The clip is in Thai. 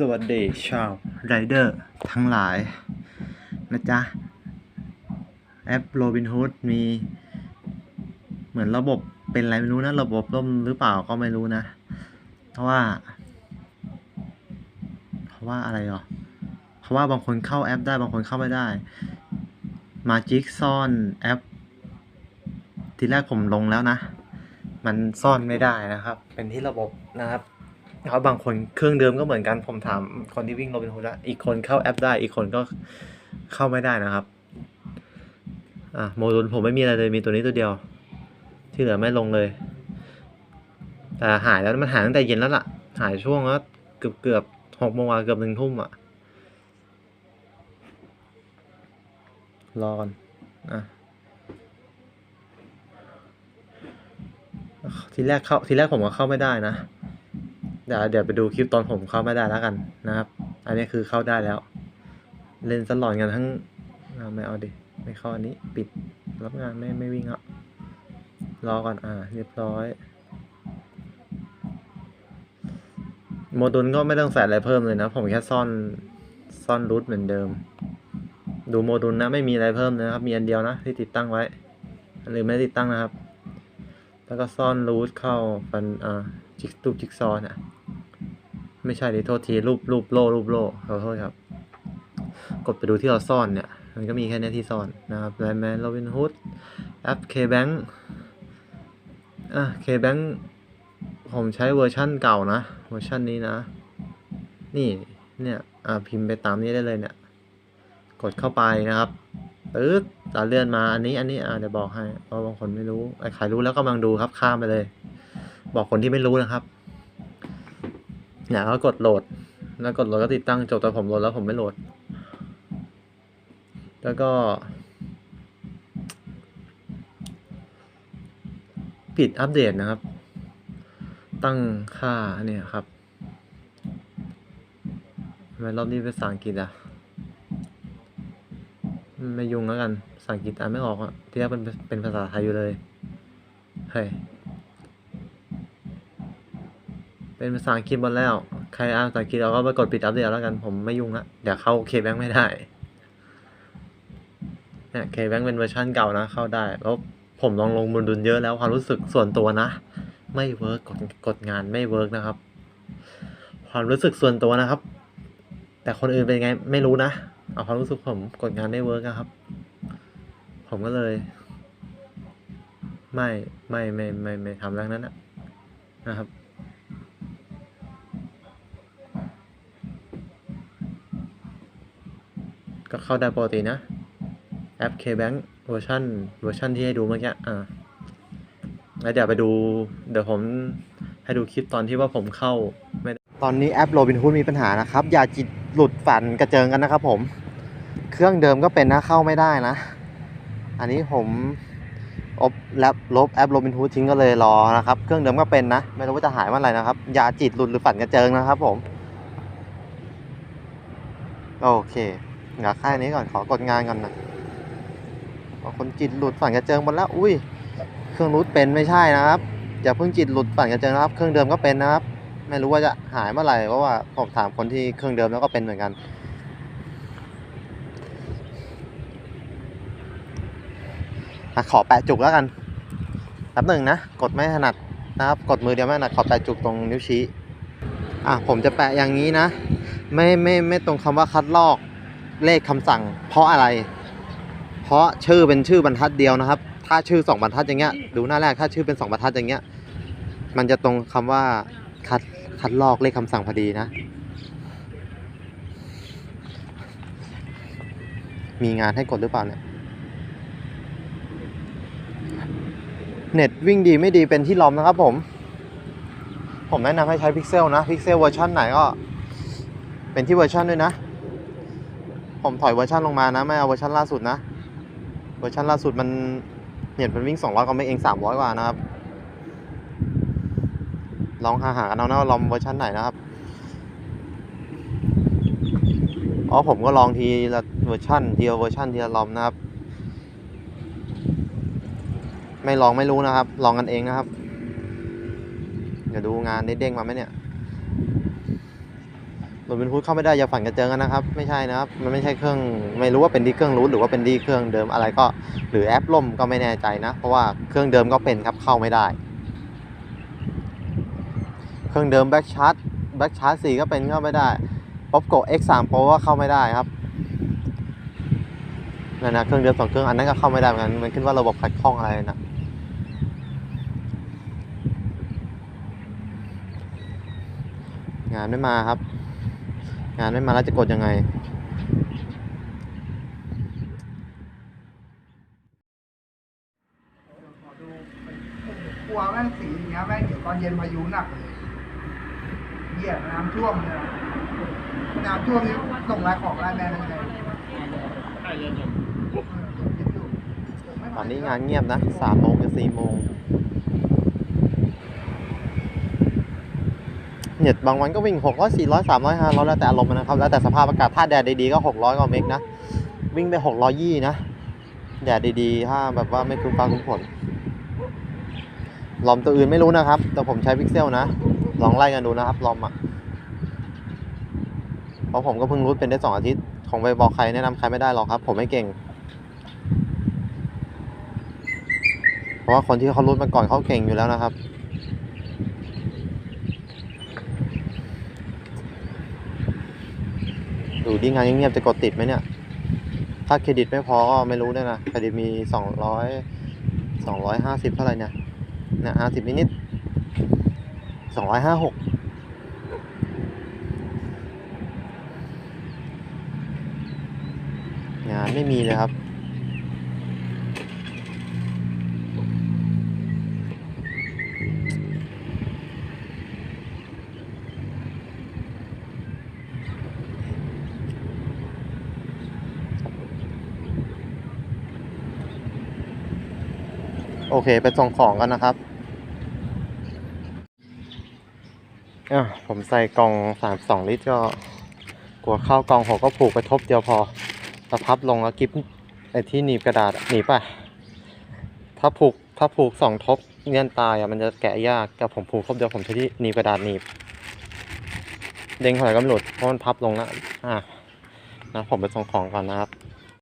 สวัสดีชาวไรเดอร์ทั้งหลายนะจ๊ะ แอป Robinhood มี เหมือนระบบเป็นอะไรไม่รู้นะ ระบบล่มหรือเปล่าก็ไม่รู้นะ เพราะว่า เพราะว่าอะไรหรอ เพราะว่าบางคนเข้าแอปได้บางคนเข้าไม่ได้ มาจิกซ่อนแอป ทีแรกผมลงแล้วนะ มันซ่อนไม่ได้นะครับ เป็นที่ระบบนะครับ เพราบางคนเครื่องเดิมก็เหมือนกันผมถามคนที่วิ่งโรบินฮูดแล้วอีกคนเข้าแอปได้ อีกคนก็เข้าไม่ได้นะครับ อะโมดูลผมไม่มีอะไรเลยมีตัวนี้ตัวเดียว ที่เหลือไม่ลงเลย แต่หายแล้วมันหายตั้งแต่เย็นแล้วล่ะ หายช่วงแล้วเกือบเกือบหกโมงกว่าเกือบหนึ่งทุ่มอะรอก่อนอะทีแรกเข้าทีแรกผมก็เข้าไม่ได้นะ ดี๋ยวเดี๋ยวไปดูคลิปตอนผมเข้าไม่ได้แล้วกันนะครับ อันนี้คือเข้าได้แล้ว เล่นสลอนกันทั้งไม่เอาดิ ไม่เข้าอันนี้ ปิดรับงานไม่ไม่วิ่งอะรอก่อนอ่า เรียบร้อย โมดูลก็ไม่ต้องใส่อะไรเพิ่มเลยนะ ผมแค่ซ่อนซ่อนรูทเหมือนเดิม ดูโมดูลนะไม่มีอะไรเพิ่มนะครับ มีอันเดียวนะที่ติดตั้งไว้อันอื่นไม่ติดตั้งนะครับ แล้วก็ซ่อนรูทเข้าฟันอ่าจิกตูบจิกซอว์น่ะ ไม่ใช่ดิโทษทีรูปรูปโล่รูปโล่ขอโทษครับ กดไปดูที่เราซ่อนเนี่ย มันก็มีแค่เนี้ยที่ซ่อนนะครับไลแมนโรบินฮูดแอป K-Bank อะ K-Bank ผมใช้เวอร์ชั่นเก่านะ เวอร์ชันนี้นะ นี่เนี่ยอ่าพิมพ์ไปตามนี้ได้เลยเนี่ย กดเข้าไปนะครับปึ๊ดตาเลื่อนมาอันนี้อันนี้อ่าเดี๋ยวบอกให้เพราะบางคนไม่รู้ไอ้ใครรู้แล้วกำลังดูครับข้ามไปเลย บอกคนที่ไม่รู้นะครับ เนี่ยก็กดโหลด แล้วกดโหลดก็ติดตั้งจบแต่ผมโหลดแล้วผมไม่โหลด แล้วก็ ปิดอัปเดตนะครับ ตั้งค่าเนี่ยครับทำไมรอบนี้เป็นภาษาอังกฤษอะไม่ยุ่งแล้วกันภาษาอังกฤษอ่านไม่ออกอะที่แรกเป็นเป็นภาษาไทยอยู่เลยเฮ้ย เป็นภาษาอังกฤษหมดแล้ว ใครอ่านภาษาอังกฤษเราก็ไปกดปิดอัปเดตแล้วกัน ผมไม่ยุ่งละเดี๋ยวเข้าเคแบงไม่ได้เนี่ยเคแบงเป็นเวอร์ชันเก่านะ เข้าได้ แล้วผมลองลงบนดุลเยอะแล้วความรู้สึกส่วนตัวนะ ไม่เวิร์กกดกดงานไม่เวิร์กนะครับ ความรู้สึกส่วนตัวนะครับ แต่คนอื่นเป็นไงไม่รู้นะ เอาความรู้สึกผมกดงานไม่เวิร์กนะครับ ผมก็เลย ไม่ไม่ไม่ไม่ไม่ทำแล้วนั้นนะนะครับ ก็เข้าได้ปกตินะ แอป KBank เวอร์ชันเวอร์ชันที่ให้ดูเมื่อกี้อ่าแล้วเดี๋ยวไปดู เดี๋ยวผมให้ดูคลิปตอนที่ว่าผมเข้าไม่ได้ตอนนี้แอป Robinhood มีปัญหานะครับ อย่าจิตหลุดฝันกระเจิงกันนะครับผม เครื่องเดิมก็เป็นนะเข้าไม่ได้นะ อันนี้ผมอบแลบลบแอป Robinhood ทิ้งก็เลยรอนะครับ เครื่องเดิมก็เป็นนะ ไม่รู้ว่าจะหายเมื่อไหร่นะครับ อย่าจิตหลุดหรือฝันกระเจิงนะครับผม โอเค เดี๋ยวค่ายนี้ก่อนขอกดงานก่อนนะคนจิตหลุดฝันกระเจิงหมดแล้ว อุ้ย เครื่องรูทเป็นไม่ใช่นะครับอย่าเพิ่งจิตหลุดฝันกระเจิงนะครับ เครื่องเดิมก็เป็นนะครับ ไม่รู้ว่าจะหายเมื่อไหร่เพราะว่าผมถามคนที่เครื่องเดิมแล้วก็เป็นเหมือนกันอขอแปะจุกแล้วกันแป๊บหนึ่งนะ กดไม่ถนัดนะครับ กดมือเดียวไม่ถนัดขอแปะจุกตรงนิ้วชี้ อะผมจะแปะอย่างนี้นะ ไม่ไม่ไม่ตรงคำว่าคัดลอก เลขคำสั่ง เพราะอะไร เพราะชื่อเป็นชื่อบรรทัดเดียวนะครับ ถ้าชื่อสองบรรทัดอย่างเงี้ย ดูหน้าแรกถ้าชื่อเป็นสองบรรทัดอย่างเงี้ย มันจะตรงคำว่าคัดคัดลอกเลขคำสั่งพอดีนะ มีงานให้กดหรือเปล่าเนี่ยเน็ตวิ่งดีไม่ดีเป็นที่ลอมนะครับผม ผมแนะนำให้ใช้พิกเซลนะพิกเซลเวอร์ชันไหนก็ เป็นที่เวอร์ชันด้วยนะ ผมถอยเวอร์ชันลงมานะไม่เอาเวอร์ชันล่าสุดนะ เวอร์ชันล่าสุดมันเน็ตมันวิ่ง 200กว่าเมกเอง 300 กว่านะครับ ลองหาหากันเอานะว่าลองเวอร์ชันไหนนะครับอ๋อผมก็ลองทีละเวอร์ชันทีละเวอร์ชันทีละลอมนะครับ ไม่ลองไม่รู้นะครับ ลองกันเองนะครับ เดี๋ยวดูงานได้เด้งมาไหมเนี่ย โรบินฮูดเข้าไม่ได้อย่าฝันกระเจิงกันนะครับ ไม่ใช่นะครับ มันไม่ใช่เครื่องไม่รู้ว่าเป็นดีเครื่องรูทหรือว่าเป็นดีเครื่องเดิมอะไรก็ หรือแอปล่มก็ไม่แน่ใจนะ เพราะว่าเครื่องเดิมก็เป็นครับเข้าไม่ได้ เครื่องเดิมแบ็กชาร์จแบ็กชาร์จสี่ก็เป็นเข้าไม่ได้ป๊อปโก X3 Pro ก็เข้าไม่ได้ครับนั่นนะเครื่องเดิมสองเครื่องอันนั้นก็เข้าไม่ได้เหมือนกันมันขึ้นว่าระบบขัดข้องอะไรนะงานไม่มาครับ งานไม่มาแล้วจะกดยังไงขอดูกลัวแม่งสีอย่างเงี้ยแม่งเดี๋ยวตอนเย็นพายุหนักเลยเหี้ยน้ำท่วมเลยนะน้ำท่วมนี่ส่งรายของรายแม่ยังไงตอนนี้งานเงียบนะสามโมงกับสี่โมง เน็ตบางวันก็วิ่งหกร้อยสี่ร้อยสามร้อยห้าร้อยแล้วแต่อารมณ์มันนะครับ แล้วแต่สภาพอากาศ ถ้าแดดดีๆก็หกร้อยกว่าเมกนะ วิ่งไปหกร้อยยี่นะ แดดดีๆ ถ้าแบบว่าไม่ครึ้มฟ้าครึ้มฝนลอมตัวอื่นไม่รู้นะครับ แต่ผมใช้พิกเซลนะ ลองไล่กันดูนะครับลอมอะ เพราะผมก็เพิ่งรู้เป็นได้สองอาทิตย์คงไปบอกใครแนะนำใครไม่ได้หรอกครับ ผมไม่เก่ง เพราะว่าคนที่เขารู้มาก่อนเขาเก่งอยู่แล้วนะครับ ดูดีงานเงียบๆจะกดติดไหมเนี่ย ถ้าเครดิตไม่พอก็ไม่รู้ด้วยนะ เครดิตมีสองร้อยสองร้อยห้าสิบเท่าไหร่เนี่ยเนี่ยห้าสิบนิดๆสองร้อยห้าหกงานไม่มีเลยครับ โอเค ไปส่งของกันนะครับอะผมใส่กล่องสามสองลิตรก็ กลัวเข้ากล่องหกก็ผูกไปทบเดียวพอถ้าพับลงแล้วกิฟไอ้ที่หนีบกระดาษหนีบป่ะ ถ้าผูกถ้าผูกสองทบเงื่อนตายอะมันจะแกะยากแต่ผมผูกทบเดียวผมใช้ที่หนีบกระดาษหนีบ เด้งเท่าไหร่ก็หลุดเพราะมันพับลงแล้วอะนะผมไปส่งของก่อนนะครับ